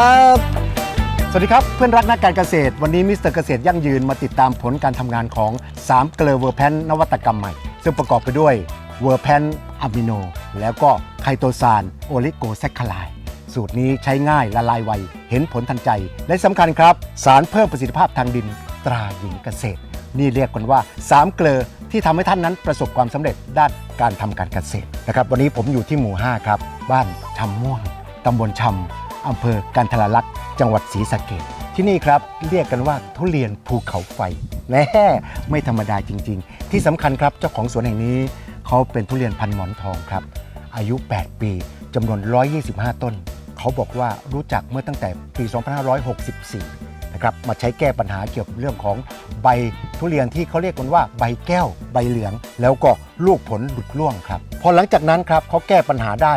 ครับสวัสดีครับเพื่อนรักนักการเกษตร วันนี้มิสเตอร์เกษตรยั่งยืนมาติดตามผลการทำงานของ3เกลือเวอร์แพนนวัตกรรมใหม่ ซึ่งประกอบไปด้วยเวอร์แพนอะมิโน แล้วก็ไคโตซานโอลิโกแซคคลาย สูตรนี้ใช้ง่ายละลายไว เห็นผลทันใจ และสำคัญครับ สารเพิ่มประสิทธิภาพทางดินตราหญิงเกษตร นี่เรียกกันว่า 3 เกลือที่ทำให้ท่านนั้นประสบความสำเร็จด้านการทำการเกษตรนะครับวันนี้ผมอยู่ที่หมู่ 5 ครับ บ้านชำม่วงตำบลชำ อำเภอกันทรลักษณ์จังหวัดศรีสะเกษที่นี่ครับเรียกกันว่าทุเรียนภูเขาไฟแน่ไม่ธรรมดาจริง ๆ ที่สำคัญครับเจ้าของสวนแห่งนี้ เขาเป็นทุเรียนพันหมอนทองครับ อายุ 8 ปีจำนวน 125 ต้น เขาบอกว่ารู้จักเมื่อตั้งแต่ปี 2564 นะครับมาใช้แก้ปัญหาเกี่ยวกับเรื่องของใบทุเรียนที่เขาเรียกกันว่าใบแก้ว ใบเหลือง แล้วก็ลูกผลหลุดร่วงครับ พอหลังจากนั้นครับเขาแก้ปัญหาได้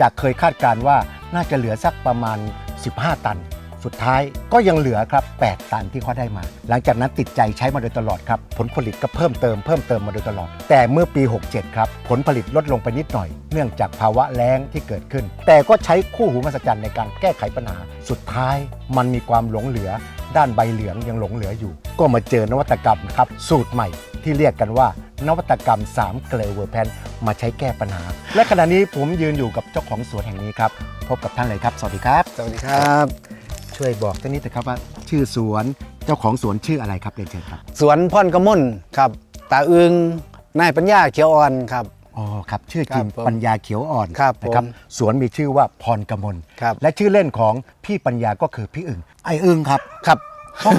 จากเคยคาดการณ์ว่า น่าจะเหลือสักประมาณ 15 ตัน สุดท้ายก็ยังเหลือครับ 8 ตันที่เขาได้มา หลังจากนั้นติดใจใช้มาโดยตลอดครับ ผลผลิตก็เพิ่มเติมเพิ่มเติมมาโดยตลอด แต่เมื่อปี 67 ครับ ผลผลิตลดลงไปนิดหน่อย เนื่องจากภาวะแล้งที่เกิดขึ้น แต่ก็ใช้คู่หูมหัศจรรย์ในการแก้ไขปัญหา สุดท้ายมันมีความหลงเหลือ ด้านใบเหลืองยังหลงเหลืออยู่ ก็มาเจอนวัตกรรมครับสูตรใหม่ที่เรียกกันว่านวัตกรรม 3 เกลเวอร์แพนมาใช้แก้ปัญหา และขณะนี้ผมยืนอยู่กับเจ้าของสวนแห่งนี้ครับ พบกับท่านเลยครับ สวัสดีครับ สวัสดีครับ ช่วยบอกท่านนิดนะครับว่า ชื่อสวนเจ้าของสวนชื่ออะไรครับเรียนเชิญครับ สวนพ่อนกระมนครับ ตาอึงนายปัญญาเขียวอ่อนครับ อ๋อครับชื่อจริงครับผมปัญญาเขียวอ่อนครับนะครับผมสวนมีชื่อว่าพรกมลครับ และชื่อเล่นของพี่ปัญญาก็คือพี่อึ่งไอ้อึ่งครับครับต้อง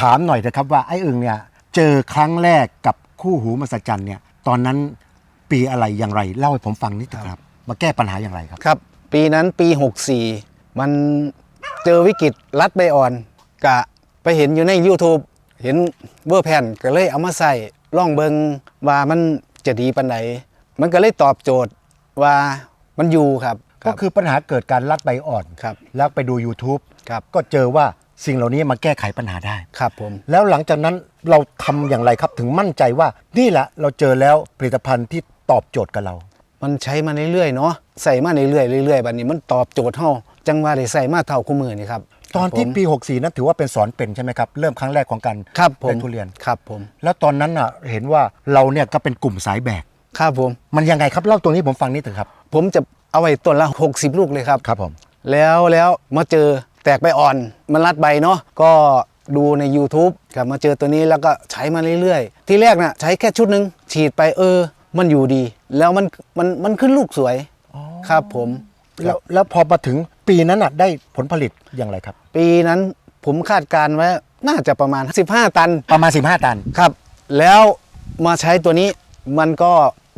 ถามหน่อยนะครับว่าไอ้อึ่งเนี่ยเจอครั้งแรกกับคู่หูมหัศจรรย์เนี่ยตอนนั้นปีอะไรอย่างไรเล่าให้ผมฟังนิดเถอะครับ มาแก้ปัญหาอย่างไรครับ ครับ ปีนั้นปี 64 มันเจอวิกฤตรัดใบอ่อน กะไปเห็นอยู่ใน YouTube เห็นเบอร์แผ่นก็เลยเอามาใส่ล่องเบิงว่ามันจะดีปันไหน มันก็เลยตอบโจทย์ว่ามันอยู่ครับก็คือปัญหาเกิดการลัดใบอ่อนครับแล้วไปดู YouTube ครับก็เจอว่าสิ่งเหล่านี้มาแก้ไขปัญหาได้ครับผมแล้วหลังจากนั้นเราทำอย่างไรครับถึงมั่นใจว่านี่แหละเราเจอแล้วผลิตภัณฑ์ที่ตอบโจทย์กับเรา มันใช้มาเรื่อยๆเนาะใส่มาเรื่อยๆเรื่อยๆบัดนี้มันตอบโจทย์เฮาจังว่าได้ใส่มาเท่าคู่มือนี่ครับตอนที่ครับผมปี 64 นั้นถือว่าเป็นสอนเป็นใช่ไหมครับ เริ่มครั้งแรกของการครับผมเป็นทุเรียนครับผมแล้วตอนนั้นอะเห็นว่าเราเนี่ยก็เป็นกลุ่มสายแบก ครับผม มันยังไงครับเล่าตรงนี้ผมฟังนิดเถอะครับ ผมจะเอาไว้ต้นละ 60 ลูกเลยครับ ครับผม แล้วแล้วมาเจอแตกใบอ่อน มันรัดใบเนาะก็ดูใน YouTube ครับมาเจอตัวนี้แล้วก็ใช้มาเรื่อยๆ ที่แรกนะ่ะใช้แค่ชุดหนึ่งฉีดไปเออ มันอยู่ดี แล้วมันมันมันขึ้นลูกสวยครับผมแล้วแล้วพอมาถึงปีนั้นอะได้ผลผลิตอย่างไรครับ ปีนั้นผมคาดการณ์ไว้น่าจะประมาณ 15 ตันประมาณ 15 ตันครับ แล้วมาใช้ตัวนี้ มันก็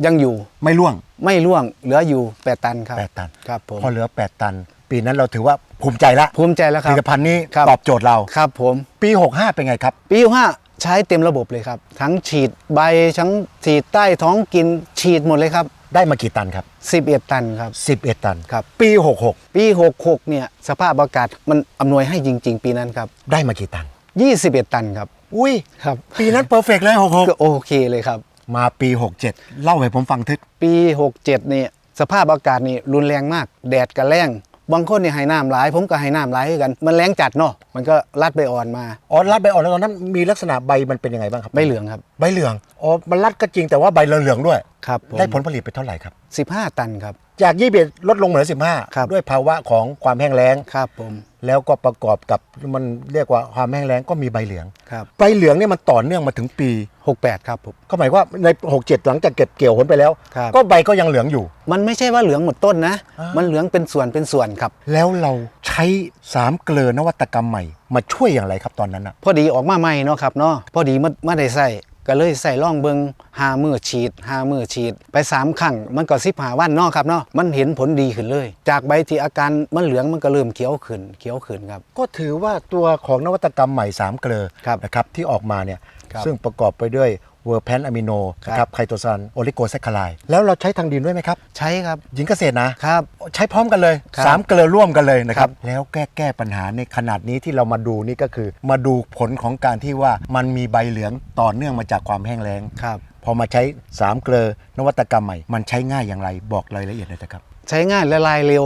ยังอยู่ไม่ล่วงไม่ร่วงเหลืออยู่ 8 ตันครับ 8 ตันครับผมพอเหลือ 8 ตัน ปีนั้นเราถือว่าภูมิใจละภูมิใจแล้วผครัลิบตภัณฑ์นี้ครับตอบโจทย์เราครับผมปี 65 เป็นไงครับ ปีห้าใช้เต็มระบบเลยครับ ทั้งฉีดใบทั้งฉีดใต้ท้องกินฉีดหมดเลยครับ ได้มากี่ตันครับ11 ตันครับ11 ตันครับ ปี 66 ปี 66เนี่ยสภาพอากาศมันอำนวยให้จริง ๆ ปีนั้นครับ ได้มากี่ตัน 21 ตันครับ อุ้ย ครับ ปีนั้นเพอร์เฟกเลยก็โอเคเลยครับ66 มาปี 67 เล่าให้ผมฟังทึกปี 67เนี่ยสภาพอากาศนี่รุนแรงมาก แดดกับแรงบางคนเนี่ยให้น้ำหลาย ผมก็ให้น้ำหลายเหมือนกัน มันแรงจัดเนาะมันก็รัดใบอ่อนมาอ๋อรัดใบอ่อนแล้วตอนนั้นมีลักษณะใบมันเป็นยังไงบ้างครับใบเหลืองครับใบเหลืองอ๋อมันรัดก็จริงแต่ว่าใบเหลืองๆด้วยครับผมได้ผลผลิตไปเท่าไหร่ครับ 15 ตันครับ จากยี่สิบลดลงเหลือครับ15ด้วยภาวะของความแห้งแล้ง ครับผมแล้วก็ประกอบกับมันเรียกว่าความแห้งแล้งก็มีใบเหลือง ครับใบเหลืองเนี่ยมันต่อเนื่องมาถึงปี 68 ครับผมก็หมายว่าใน 67 หลังจากเก็บเกี่ยวผลไปแล้ว ครับก็ใบก็ยังเหลืองอยู่ มันไม่ใช่ว่าเหลืองหมดต้นนะ อ่ามั มันเหลืองเป็นส่วนเป็นส่วนครับ แล้วเราใช้สามเกลือนวัตกรรมใหม่ มาช่วยอย่างไรครับตอนนั้นอะพอดีออกมาใหม่เนาะครับเนาะพอดีมันไม่ได้ใส่ ก็เลยใส่ร่องเบิงหามือฉีดหามือฉีด ไปสามครั้งมันก็สิบหาวันเนาะครับเนาะมันเห็นผลดีขึ้นเลย จากใบที่อาการมันเหลืองมันก็เริ่มเขียวขึ้นเขียวขึ้นครับ ก็ถือว่าตัวของนวัตกรรมใหม่สามเกลือครับนะครับที่ออกมาเนี่ยครับ ซึ่งประกอบไปด้วย เวอร์แพนอะมิโนครับนะครับไคโตซานโอลิโกแซคคลายแล้วเราใช้ทางดินด้วยไหมครับ ใช้ครับ หญิงเกษตรนะครับ ใช้พร้อมกันเลยครับสามเกลือร่วมกันเลยนะคครัรับบแล้วแก้แก้ปัญหาในขนาดนี้ที่เรามาดูนี่ก็คือ มาดูผลของการที่ว่ามันมีใบเหลืองต่อเนื่องมาจากความแห้งแล้งครับพอมาใช้สามเกลือนวัตกรรมใหม่ มันใช้ง่ายอย่างไรบอกรายละเอียดเลยนะครับ ใช้ง่ายละลายเร็ว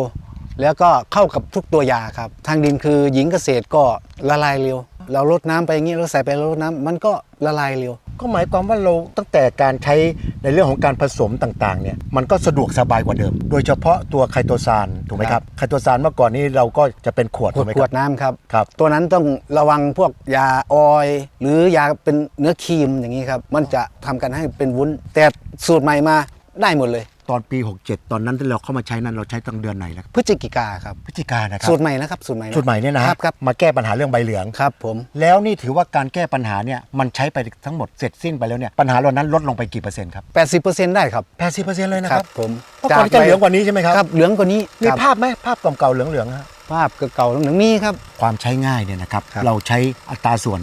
แล้วก็เข้ากับทุกตัวยาครับ ทางดินคือหญิงเกษตรก็ละลายเร็ว เราลดน้ำไปอย่างนี้เราใส่ไปเราลดน้ำมันก็ละลายเร็ว ก็หมายความว่าเราตั้งแต่การใช้ในเรื่องของการผสมต่างๆเนี่ยมันก็สะดวกสบายกว่าเดิม โดยเฉพาะตัวไคโตซานถูกไหมครับไคโตซานเมื่อก่อนนี้เราก็จะเป็นขวดขถูวกดไหมขควรัดบ น้ำครับ ครับ ตัวนั้นต้องระวังพวกยาออยล์หรือยาเป็นเนื้อครีมอย่างนี้ครับ มันจะทำกันให้เป็นวุ้น แต่สูตรใหม่มาได้หมดเลย ตอนปี 67 ตอนนั้นที่เราเข้ามาใช้นั้นเราใช้ตั้งเดือนไหนแล้วครับพฤศจิกาครับพฤศจิกายนนะครับสูตรใหม่นะครับสูตรใหม่ะสูตรใหม่เนี่ยนะครับครับ มาแก้ปัญหาเรื่องใบเหลือง ครับผมแล้วนี่ถือว่าการแก้ปัญหาเนี่ยมันใช้ไปทั้งหมดเสร็จสิ้นไปแล้วเนี่ยปัญหาเหล่านั้นลดลงไปกี่เปอร์เซ็นต์ครับ80%ได้ครับแปดสิบเปอร์เซ็นต์เลยนะคครัรับบผมเมื่อก่อนจะเหลืองกว่านี้ใช่ไหมครับครับเหลืองกว่านี้มีครับภาพไหมภาพเก่าๆเหลืองๆฮะภาพเก่าๆเหลืองๆมีครับ ความใช้ง่ายเนี่ยนะครับครับ เราใช้อัตราส่วน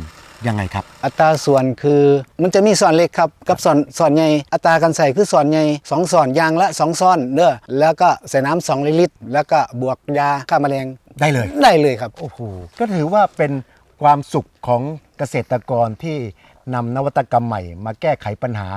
ยังไงครับ อัตราส่วนคือมันจะมีส่วนเล็กครับกับส่วนส่วนใหญ่อัตราการใส่คือส่วนใหญ่สองส่วนยางละสองซ้อนเด้อแล้วก็ใส่น้ำสองลิตร แล้วก็บวกยาฆ่าแมลงได้เลย ได้เลยครับ โอ้โหก็ถือว่าเป็นความสุขของเกษตรกรที่นำนวัตกรรมใหม่ มาแก้ไขปัญหา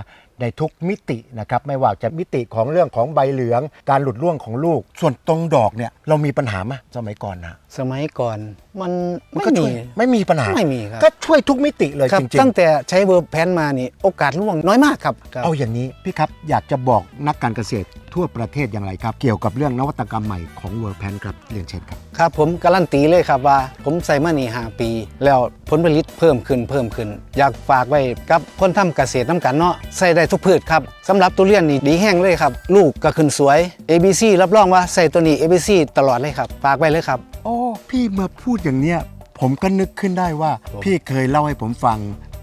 ในทุกมิตินะครับ ไม่ว่าจะมิติของเรื่องของใบเหลือง การหลุดร่วงของลูก ส่วนตรงดอกเนี่ยเรามีปัญหาไหมสมัยก่อนนะสมัยก่อน มันมันไม่ก็มีช่วยไม่มีปัญหาไม่มีครับก็ช่วยทุกมิติเลยครับจริงตั้งแต่ใช้เวอร์แพนมานี่โอกาสร่วงน้อยมากครับครับๆเอาอย่างนี้พี่ครับอยากจะบอกนักการเกษตรทั่วประเทศอย่างไรครับ เกี่ยวกับเรื่องนวัตกรรมใหม่ของเวอร์แพนครับเรียนเชิญครับครับ ผมการันตีเลยครับว่า ผมใส่มานี่หาปี แล้วผลผลิตเพิ่มขึ้นเพิ่มขึ้น อยากฝากไว้กับคนทำเกษตรน้ำกันเนาะใส่ได้ทุกพืชครับสำหรับตัวเรียนนี่ดีแห้งเลยครับลูกก็ขึ้นสวย ABC รับรองว่าใส่ตัวนี้ ABC ตลอดเลยครับฝากไว้เลยครับโอ้พี่มาพูดอย่างเนี้ยผมก็นึกขึ้นได้ว่าผมพี่เคยเล่าให้ผมฟัง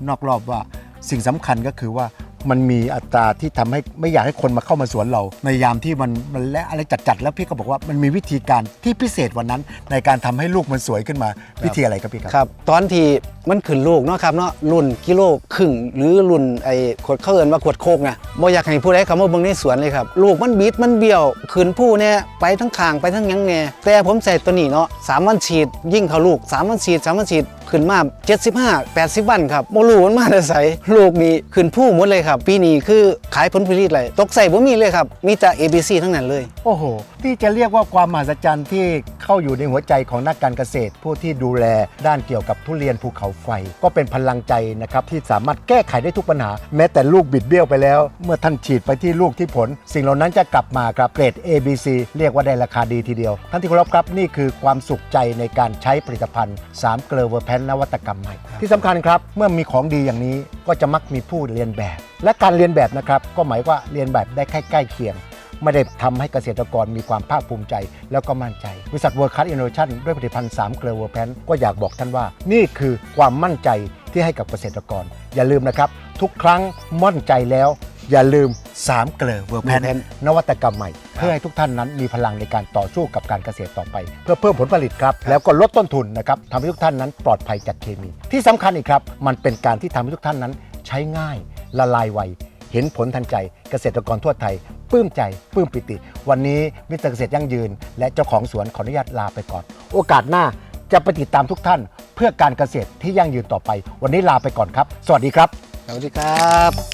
นอกรอบว่าสิ่งสำคัญก็คือว่า มันมีอัตราที่ทำให้ไม่อยากให้คนมาเข้ามาสวนเรา ในยามที่มันมันและอะไรจัดๆแล้วพี่ก็บอกว่ามันมีวิธีการที่พิเศษวันนั้น ในการทำให้ลูกมันสวยขึ้นมาวิธีอะไรครับพี่ครับ ครับ ตอนที่มันขึ้นลูกเนาะครับเนาะรุ่นกิโลครึ่งหรือรุ่นไอ้ขวดเข้าเอินว่าขวดโคกเนี่ยบ่อยากให้ผู้ใดเข้ามาเบิ่งในสวนเลยครับลูกมันบิดมันเบี้ยวขึ้นผู้เนี่ยไปทั้งคางไปทั้งหยังแน่แต่ผมใส่ตัวนี้เนาะสามวันฉีดยิ่งเขาลูกสามวันฉีดสามวันฉีดขึ้นมา 75 80 วันครับบ่รู้มันมาแต่ไสลูกนี่ขึ้นผู้หมดเลยครับ ปีนี้คือขายผลผลิตเลยตกใส่บ่มีเลยครับ มีแต่ ABC ทั้งนั้นเลย โอ้โห ที่จะเรียกว่าความมหัศจรรย์ที่เข้าอยู่ในหัวใจของนักการเกษตร ผู้ที่ดูแลด้านเกี่ยวกับทุเรียนภูเขาไฟ ก็เป็นพลังใจนะครับที่สามารถแก้ไขได้ทุกปัญหา แม้แต่ลูกบิดเบี้ยวไปแล้ว เมื่อท่านฉีดไปที่ลูกที่ผล สิ่งเหล่านั้นจะกลับมาครับเกรด ABC เรียกว่าได้ราคาดีทีเดียวท่านที่เคารพครับนี่คือความสุขใจในการใช้ผลิตภัณฑ์3เกลอเวอร์แพนนวัตกรรมใหม่ ที่สำคัญครับ เมื่อมีของดีอย่างนี้ก็จะมักมีผู้เรียนแบบ และการเรียนแบบนะครับ ก็หมายว่าเรียนแบบได้ใกล้ๆเคียงไม่ได้ทำให้เกษตรกรมีความภาคภูมิใจ แล้วก็มั่นใจ บริษัท World Class Innovation ด้วยผลิตภัณฑ์3เกลือเวอร์แพนก็อยากบอกท่านว่า นี่คือความมั่นใจที่ให้กับเกษตรกร อย่าลืมนะครับ ทุกครั้งมั่นใจแล้ว อย่าลืม 3เกลือเวอร์แพน Verpan นวัตกรรมใหม่ เพื่อให้ทุกท่านนั้นมีพลังในการต่อสู้กับการเกษตรต่อไป เพื่อเพิ่มผลผลิตครับ แล้วก็ลดต้นทุนนะครับทำให้ทุกท่านนั้นปลอดภัยจากเคมี ที่สำคัญอีกครับ มันเป็นการที่ทำให้ทุกท่านนั้น ใช้ง่ายละลายไวเห็นผลทันใจเกษตรกรทั่วไทยปลื้มใจปลื้มปิติ วันนี้มิสเตอร์เกษตรยั่งยืน และเจ้าของสวนขออนุญาตลาไปก่อน โอกาสหน้าจะไปติดตามทุกท่าน เพื่อการเกษตรที่ยั่งยืนต่อไป วันนี้ลาไปก่อนครับ สวัสดีครับ สวัสดีครับ